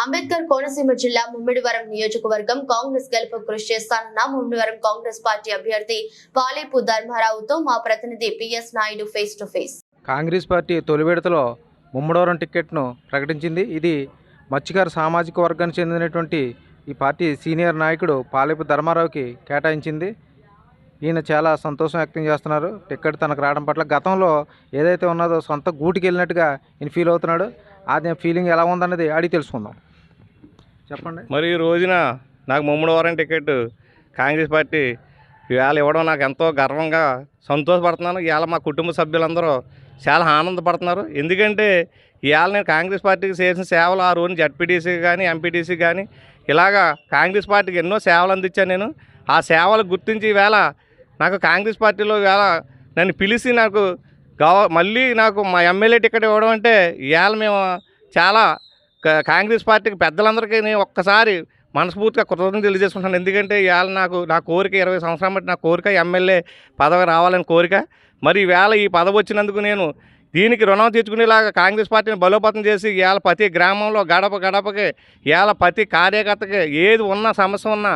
అంబేద్కర్ కోనసీమ జిల్లా ముమ్మిడివరం నియోజకవర్గం కాంగ్రెస్ గెలుపు కృషి చేస్తానన్న ముమ్మిడివరం కాంగ్రెస్ పార్టీ అభ్యర్థి పాలేపు ధర్మారావుతో మా ప్రతినిధి PS Naidu face to face Congress party తొలి విడతలో ముమ్మడవరం టిక్కెట్ను ప్రకటించింది. ఇది మత్స్యకార సామాజిక వర్గానికి చెందినటువంటి ఈ పార్టీ సీనియర్ నాయకుడు పాలేపు ధర్మారావుకి కేటాయించింది. ఈయన చాలా సంతోషం వ్యక్తం చేస్తున్నారు. టిక్కెట్ తనకు రావడం పట్ల గతంలో ఏదైతే ఉన్నదో సొంత గూటికి వెళ్ళినట్టుగా ఈయన ఫీల్ అవుతున్నాడు. అది ఫీలింగ్ ఎలా ఉందన్నది అడిగి తెలుసుకుందాం. చెప్పండి. మరి ఈ రోజున నాకు ముమ్మడివారం టికెట్ కాంగ్రెస్ పార్టీ ఇవాళ ఇవ్వడం నాకు ఎంతో గర్వంగా సంతోషపడుతున్నాను. ఇవాళ మా కుటుంబ సభ్యులందరూ చాలా ఆనందపడుతున్నారు. ఎందుకంటే ఇవాళ నేను కాంగ్రెస్ పార్టీకి చేసిన సేవలు ఆ రోజు జడ్పీటీసీ కానీ ఎంపీటీసీ కానీ ఇలాగా కాంగ్రెస్ పార్టీకి ఎన్నో సేవలు అందించాను నేను. ఆ సేవలు గుర్తించి ఈవేళ నాకు కాంగ్రెస్ పార్టీలో ఇవాళ నన్ను పిలిచి నాకు గవ మళ్ళీ నాకు మా ఎమ్మెల్యే టికెట్ ఇవ్వడం అంటే ఇవాళ మేము చాలా కాంగ్రెస్ పార్టీకి పెద్దలందరికీ నేను ఒక్కసారి మనస్ఫూర్తిగా కృతజ్ఞతలు తెలియజేసుకుంటాను ఎందుకంటే ఇవాళ నాకు నా కోరిక ఇరవై సంవత్సరాలు బట్టి నా కోరిక ఎమ్మెల్యే పదవి రావాలని కోరిక. మరి ఈవేళ ఈ పదవి వచ్చినందుకు నేను దీనికి రుణం తీర్చుకునేలాగా కాంగ్రెస్ పార్టీని బలోపేతం చేసి ఇవాళ ప్రతి గ్రామంలో గడప గడపకి ఇవాళ ప్రతి కార్యకర్తకి ఏది ఉన్న సమస్య ఉన్నా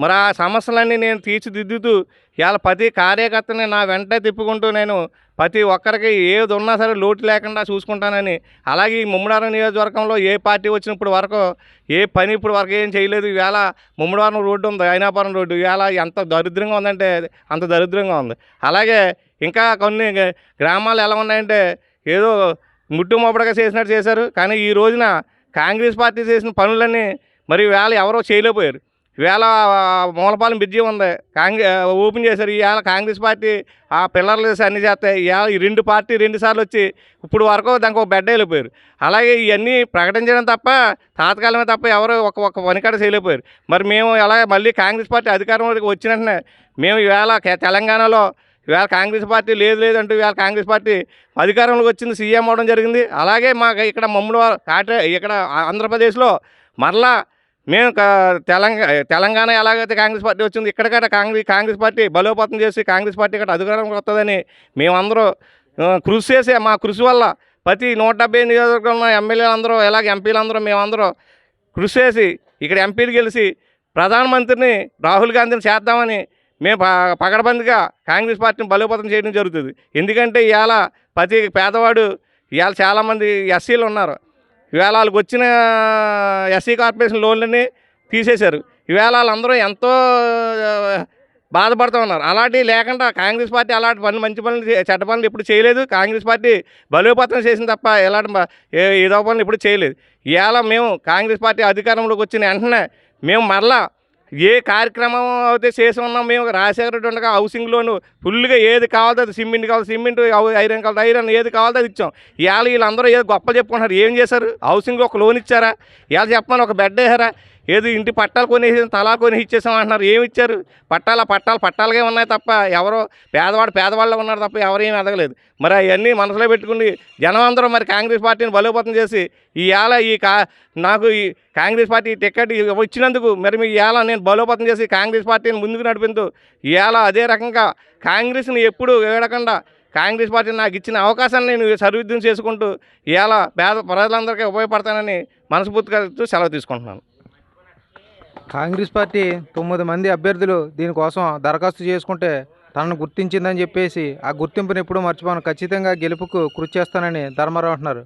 మరి ఆ సమస్యలన్నీ నేను తీర్చిదిద్దుతూ ఇవాళ ప్రతి కార్యకర్తని నా వెంట తిప్పుకుంటూ నేను ప్రతి ఒక్కరికి ఏది ఉన్నా సరే లోటు లేకుండా చూసుకుంటానని అలాగే ఈ ముమ్మడారం నియోజకవర్గంలో ఏ పార్టీ వచ్చినప్పుడు వరకు ఏ పని ఇప్పుడు వరకు ఏం చేయలేదు. ఈవేళ ముమ్మడివారం రోడ్డు ఉంది అయినాపురం రోడ్డు. ఈవేళ ఎంత దరిద్రంగా ఉందంటే అంత దరిద్రంగా ఉంది. అలాగే ఇంకా కొన్ని గ్రామాలు ఎలా ఉన్నాయంటే ఏదో ముట్టు చేసినట్టు చేశారు. కానీ ఈ రోజున కాంగ్రెస్ పార్టీ చేసిన పనులన్నీ మరి వేళ ఎవరో చేయలేకపోయారు. ఇవాళ మూలపాలెం బ్రిడ్జి ఉంది. కాంగ్రెస్ ఓపెన్ చేశారు. ఈవేళ కాంగ్రెస్ పార్టీ ఆ పిల్లర్లు వేసి అన్ని చేస్తాయి. ఇవాళ ఈ రెండు పార్టీ రెండు సార్లు వచ్చి ఇప్పుడు వరకు దానికి ఒక బెడ్ వెళ్ళిపోయారు అలాగే ఇవన్నీ ప్రకటించడం తప్ప తాత్కాలమే తప్ప ఎవరు ఒక ఒక పనికాడ చేయలేకపోయారు. మరి మేము ఎలా మళ్ళీ కాంగ్రెస్ పార్టీ అధికారంలోకి వచ్చినట్టునే మేము ఈవేళ తెలంగాణలో ఇవాళ కాంగ్రెస్ పార్టీ లేదు లేదంటూ ఇవాళ కాంగ్రెస్ పార్టీ అధికారంలోకి వచ్చింది సీఎం అవడం జరిగింది. అలాగే మాకు ఇక్కడ మమ్మల్ని కాటే ఇక్కడ ఆంధ్రప్రదేశ్లో మరలా మేము తెలంగాణ తెలంగాణ ఎలాగైతే కాంగ్రెస్ పార్టీ వచ్చింది ఇక్కడ కూడా కాంగ్రెస్ కాంగ్రెస్ పార్టీ బలోపేతం చేసి కాంగ్రెస్ పార్టీ ఇక్కడ అధికారంలోకి వస్తుందని మేమందరూ కృషి చేసే మా కృషి వల్ల ప్రతి నూట డెబ్బై నియోజకవర్గంలో ఎమ్మెల్యేలు అందరూ ఎలాగ ఎంపీలందరూ మేమందరూ కృషి చేసి ఇక్కడ ఎంపీలు గెలిచి ప్రధానమంత్రిని రాహుల్ గాంధీని చేద్దామని మేము ప- పగడబందిగా కాంగ్రెస్ పార్టీని బలోపేతం చేయడం జరుగుతుంది. ఎందుకంటే ఇవాళ ప్రతి పేదవాడు ఇవాళ చాలామంది ఎస్సీలు ఉన్నారు. ఇవాళ వాళ్ళకి వచ్చిన ఎస్సీ కార్పొరేషన్ లోన్లని తీసేశారు. ఇవాళ వాళ్ళందరూ ఎంతో బాధపడుతూ ఉన్నారు. అలాంటివి లేకుండా కాంగ్రెస్ పార్టీ అలాంటి పనులు మంచి పనులు చెడ్డ పనులు ఎప్పుడు చేయలేదు. కాంగ్రెస్ పార్టీ బలోపేతం చేసింది తప్ప ఎలాంటి ఏదో పనులు ఎప్పుడు చేయలేదు. ఇవాళ మేము కాంగ్రెస్ పార్టీ అధికారంలోకి వచ్చిన వెంటనే మేము మరలా ఏ కార్యక్రమం అయితే చేసి ఉన్నాం మేము రాజశేఖర ఉండగా హౌసింగ్ లోన్ ఫుల్గా ఏది కావాలో అది సిమెంట్ కావాలి సిమెంట్ ఐరన్ కావాలి ఐరన్ ఏది కావాలో అది ఇచ్చాం. ఇవాళ వీళ్ళందరూ ఏదో గొప్ప చెప్పుకుంటున్నారు. ఏం చేశారు? హౌసింగ్ ఒక లోన్ ఇచ్చారా? ఇవాళ చెప్పమని ఒక బెడ్ వేసారా ఏది ఇంటి పట్టాలు కొనేసి తలా కొని ఇచ్చేసాం అంటున్నారు. ఏమి ఇచ్చారు? పట్టాల పట్టాలు పట్టాలుగా ఉన్నాయి తప్ప ఎవరో పేదవాడు పేదవాళ్ళు ఉన్నారు తప్ప ఎవరు ఎదగలేదు మరి అవన్నీ మనసులో పెట్టుకుని జనం అందరూ మరి కాంగ్రెస్ పార్టీని బలోపేతం చేసి ఈ ఏళ ఈ కా నాకు ఈ కాంగ్రెస్ పార్టీ టికెట్ ఇచ్చినందుకు మరి మీ ఏళ నేను బలోపేతం చేసి కాంగ్రెస్ పార్టీని ముందుకు నడిపించు ఈ ఏళ అదే రకంగా కాంగ్రెస్ని ఎప్పుడు వేడకుండా కాంగ్రెస్ పార్టీ నాకు ఇచ్చిన అవకాశాన్ని నేను సర్విద్యం చేసుకుంటూ ఇవాళ పేద ప్రజలందరికీ ఉపయోగపడతానని మనస్ఫూర్తిగా సెలవు తీసుకుంటున్నాను. కాంగ్రెస్ పార్టీ తొమ్మిది మంది అభ్యర్థులు దీనికోసం దరఖాస్తు చేసుకుంటే తనను గుర్తించిందని చెప్పేసి ఆ గుర్తింపుని ఎప్పుడూ మర్చిపోను. ఖచ్చితంగా గెలుపుకు కృషి చేస్తానని ధర్మారావు అంటున్నారు.